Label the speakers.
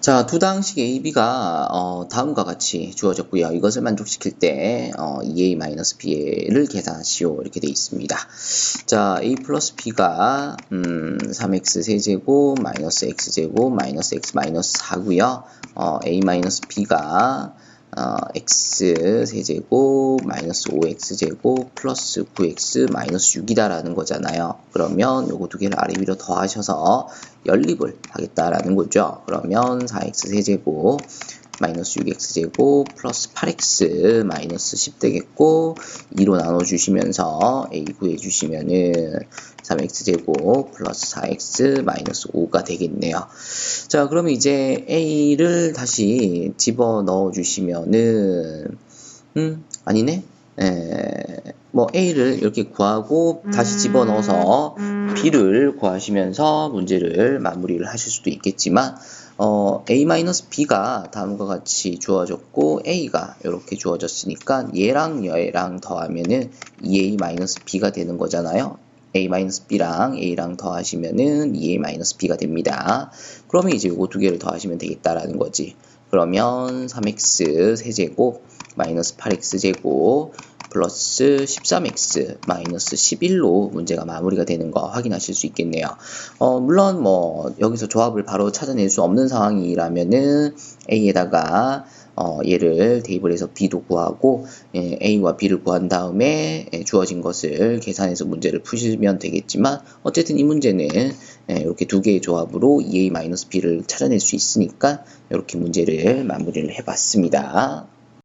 Speaker 1: 자, 두 당식 A, B가 어, 다음과 같이 주어졌고요. 이것을 만족시킬 때 어, 2A-B를 계산하시오 이렇게 되어 있습니다. 자, A 플러스 B가 음, 3X 세제곱 마이너스 X제곱 마이너스 X 마이너스 4고요. 어, A-B가 어, x 세제곱 마이너스 5x제곱 플러스 9x 마이너스 6이다라는 거잖아요. 그러면 요거 두 개를 아래 위로 더하셔서 연립을 하겠다라는 거죠. 그러면 4x 세제곱 마이너스 6x제곱 플러스 8x 마이너스 10 되겠고 2로 나눠주시면서 a 구해주시면은 3x제곱 플러스 4x 마이너스 5가 되겠네요. 자 그러면 이제 a를 다시 집어 넣어 주시면은 음 아니네 에, 뭐 A를 이렇게 구하고 다시 집어넣어서 B를 구하시면서 문제를 마무리를 하실 수도 있겠지만 어, A-B가 다음과 같이 주어졌고 A가 이렇게 주어졌으니까 얘랑 얘랑 더하면은 2A-B가 되는 거잖아요. A-B랑 A랑 더하시면은 2A-B가 됩니다. 그러면 이제 이거 두 개를 더하시면 되겠다라는 거지. 그러면 3x 세제곱 마이너스 8x 제곱 플러스 13x 마이너스 11로 문제가 마무리가 되는 거 확인하실 수 있겠네요. 어, 물론 뭐 여기서 조합을 바로 찾아낼 수 없는 상황이라면은 A에다가 어, 얘를 해서 B도 구하고 예, A와 B를 구한 다음에 예, 주어진 것을 계산해서 문제를 푸시면 되겠지만 어쨌든 이 문제는 예, 이렇게 두 개의 조합으로 2A-B를 찾아낼 수 있으니까 이렇게 문제를 마무리를 해봤습니다.